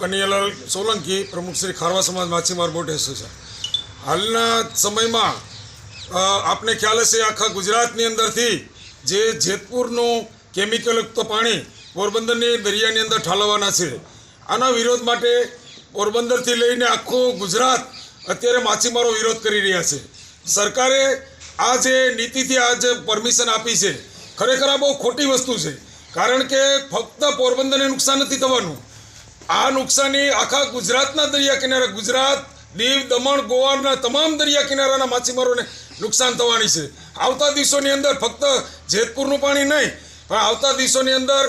કનૈયાલાલ સોલંકી, પ્રમુખ શ્રી ખારવા સમાજ માછીમાર બોટ એસોસિએશન હાલના સમયમાં આપને ખ્યાલ હશે આખા ગુજરાતની અંદરથી જે જેતપુરનું કેમિકલયુક્ત પાણી પોરબંદરની દરિયાની અંદર ઠાલવવાના છે. આના વિરોધ માટે પોરબંદરથી લઈને આખું ગુજરાત અત્યારે માછીમારો વિરોધ કરી રહ્યા છે. સરકારે આ જે નીતિથી આ જે પરમિશન આપી છે, ખરેખર આ બહુ ખોટી વસ્તુ છે. કારણ કે ફક્ત પોરબંદરને નુકસાન નથી થવાનું. આ નુકસાની આખા ગુજરાતના દરિયા કિનારે. ગુજરાત, દીવ, દમણ, ગોવાના તમામ દરિયા કિનારાના માછીમારોને નુકસાન થવાની છે. આવતા દિવસોની અંદર ફક્ત જેતપુરનું પાણી નહીં, પણ આવતા દિવસોની અંદર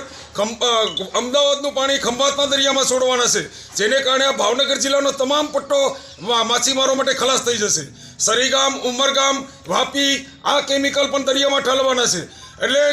અમદાવાદનું પાણી ખંભાતના દરિયામાં છોડવાના છે, જેને કારણે આ ભાવનગર જિલ્લાનો તમામ પટ્ટો માછીમારો માટે ખલાસ થઈ જશે. સરીગામ, ઉમરગામ, વાપી આ કેમિકલ પણ દરિયામાં ઠાલવાના છે. એટલે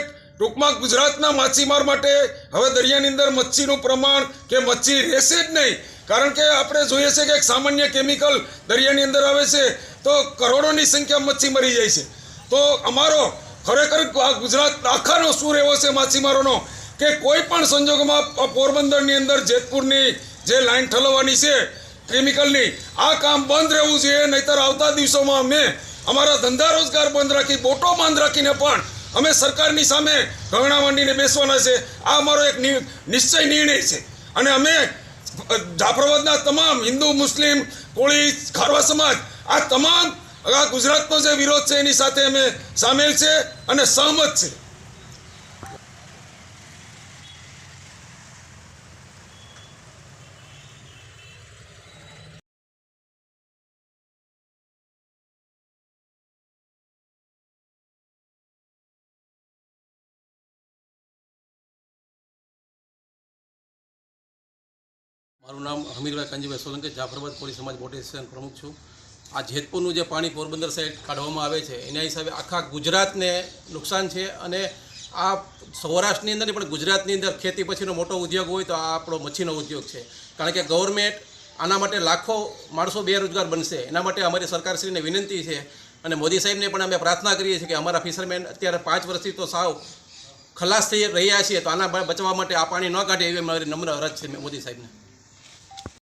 ટૂંકમાં ગુજરાતના માછીમાર માટે હવે દરિયાની અંદર મચ્છીનું પ્રમાણ કે મચ્છી રહેશે જ નહીં. કારણ કે આપણે જોઈએ છે કે એક સામાન્ય કેમિકલ દરિયાની અંદર આવે છે, તો કરોડોની સંખ્યા મચ્છી મરી જાય છે. તો અમારો ખરેખર ગુજરાત આખાનો સૂર એવો છે માછીમારોનો કે કોઈ પણ સંજોગોમાં પોરબંદરની અંદર જેતપુરની જે લાઈન ઠલવવાની છે કેમિકલની આ કામ બંધ રહેવું જોઈએ. નહીતર આવતા દિવસોમાં અમે અમારા ધંધા રોજગાર બંધ રાખી, બોટો બંધ રાખીને પણ અમે સરકારની સામે ઘરણા માંડીને બેસવાના છે. આ અમારો એક નિશ્ચય નિર્ણય છે. અને અમે જાફરાબાદના તમામ હિન્દુ, મુસ્લિમ, કોળી, ખારવા સમાજ, આ તમામ આ ગુજરાતનો જે વિરોધ છે એની સાથે અમે સામેલ છે અને સહમત છે. મારું નામ હમીરભાઈ કંજીભાઈ સોલંકી, જાફરાબાદ કોળી સમાજ બોટી સ્ટેશન પ્રમુખ છું. આ જેતપુરનું જે પાણી પોરબંદર સાઈડ કાઢવામાં આવે છે, એના હિસાબે આખા ગુજરાતને નુકસાન છે અને આ સૌરાષ્ટ્રની અંદર પણ ગુજરાતની અંદર ખેતી પછીનો મોટો ઉદ્યોગ હોય તો આ આપણો મચ્છીનો ઉદ્યોગ છે. કારણ કે ગવર્મેન્ટ આના માટે લાખો માણસો બેરોજગાર બનશે. એના માટે અમારી સરકારશ્રીને વિનંતી છે અને મોદી સાહેબને પણ અમે પ્રાર્થના કરીએ છીએ કે અમારા ફિશરમેન અત્યારે પાંચ વર્ષથી તો સાવ ખલાસ થઈ રહ્યા છીએ, તો આના બચવા માટે આ પાણી ન કાઢે એવી મારી નમ્ર અરજ છે મોદી સાહેબને.